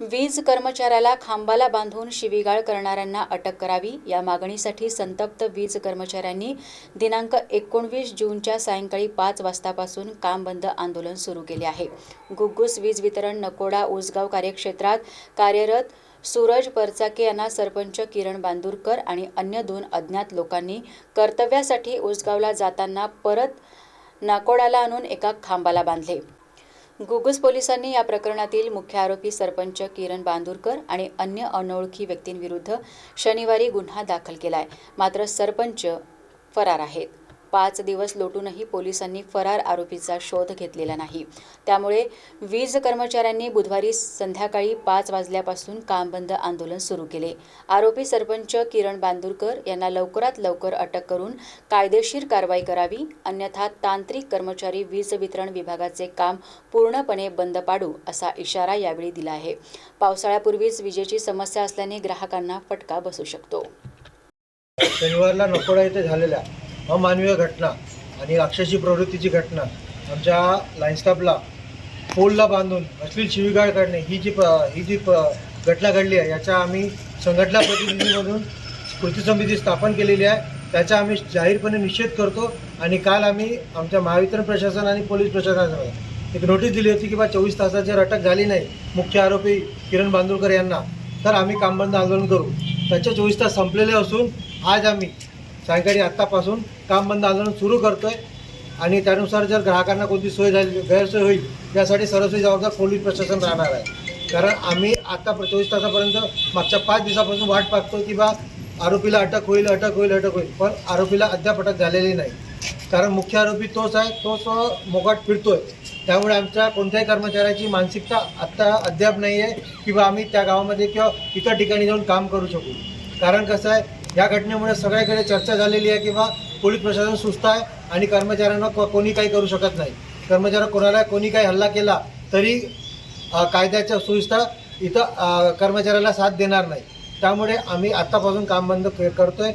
वीज कर्मचाऱ्याला खांबाला बांधून शिवीगाळ करणाऱ्यांना अटक करावी. या मागणीसाठी संतप्त वीज कर्मचाऱ्यांनी दिनांक एकोणवीस जूनच्या सायंकाळी पाच वाजतापासून काम बंद आंदोलन सुरू केले आहे. गुग्गूस वीज वितरण नकोडा उसगाव कार्यक्षेत्रात कार्यरत सूरज परचाके यांना सरपंच किरण बांदूरकर आणि अन्य दोन अज्ञात लोकांनी कर्तव्यासाठी उसगावला जाताना परत नाकोडाला आणून एका खांबाला बांधले. गुगस पोलिसांनी या प्रकरणातील मुख्य आरोपी सरपंच किरण बांदूरकर आणि अन्य अनोळखी व्यक्तींविरुद्ध शनिवारी गुन्हा दाखल केला आहे मात्र सरपंच फरार आहेत. पाच दिवस लोटूनही पोलिसांनी फरार आरोपीचा शोध घेतलेला नाही. त्यामुळे वीज कर्मचाऱ्यांनी बुधवारी संध्याकाळी पाच वाजल्यापासून काम बंद आंदोलन सुरू केले. आरोपी सरपंच किरण बांदूरकर यांना लवकरात लवकर अटक करून कायदेशीर कारवाई करावी अन्यथा तांत्रिक कर्मचारी वीज वितरण विभागाचे काम पूर्णपणे बंद पाडू असा इशारा यावेळी दिला आहे. पावसाळ्यापूर्वीच विजेची समस्या असल्याने ग्राहकांना फटका बसू शकतो. शनिवारला नकोडा इथे झालेल्या अमानवीय घटना आणि राक्षसी प्रवृत्तीची घटना आमच्या लाईन स्टाफला पोलला बांधून अश्लील शिवीगाळ करणे ही जी प ही जी प घटना घडली आहे याचा आम्ही संघटना प्रतिनिधीमधून कृती समिती स्थापन केलेली आहे. त्याचा आम्ही जाहीरपणे निषेध करतो आणि काल आम्ही आमच्या महावितरण प्रशासन आणि पोलीस प्रशासनाला एक नोटीस दिली होती की बा चोवीस तासाची अटक झाली नाही मुख्य आरोपी किरण बांदुरकर यांना. तर आम्ही कामबंद आंदोलन करू. त्याचे चोवीस तास संपलेले असून आज आम्ही सायंकाळी आत्तापासून काम बंद आंदोलन सुरू करतो आहे आणि त्यानुसार जर ग्राहकांना कोणती सोय झाली गैरसोय होईल यासाठी सर्वस्वी जबाबदार पोलीस प्रशासन राहणार आहे. कारण आम्ही आता चोवीस तासापर्यंत मागच्या पाच दिवसापासून वाट पाहतो की बा आरोपीला अटक होईल अटक होईल अटक होईल. पण आरोपीला अद्याप अटक झालेली नाही. कारण मुख्य आरोपी तोच आहे तोच मोकाट फिरतोय. त्यामुळे आमच्या कोणत्याही कर्मचाऱ्याची मानसिकता आत्ता अद्याप नाही आहे किंवा आम्ही त्या गावामध्ये किंवा इतर ठिकाणी जाऊन काम करू शकू. कारण कसं आहे या घटनेमुळे सगळ्याकडे चर्चा झालेली आहे किंवा पोलीस प्रशासन सुस्त आहे आणि कर्मचाऱ्यांना कोणी काही करू शकत नाही. कर्मचाऱ्या कोणाला कोणी काही हल्ला केला तरी कायद्याच्या सुविधा इथं कर्मचाऱ्याला साथ देणार नाही. त्यामुळे आम्ही आत्तापासून काम बंद करतोय.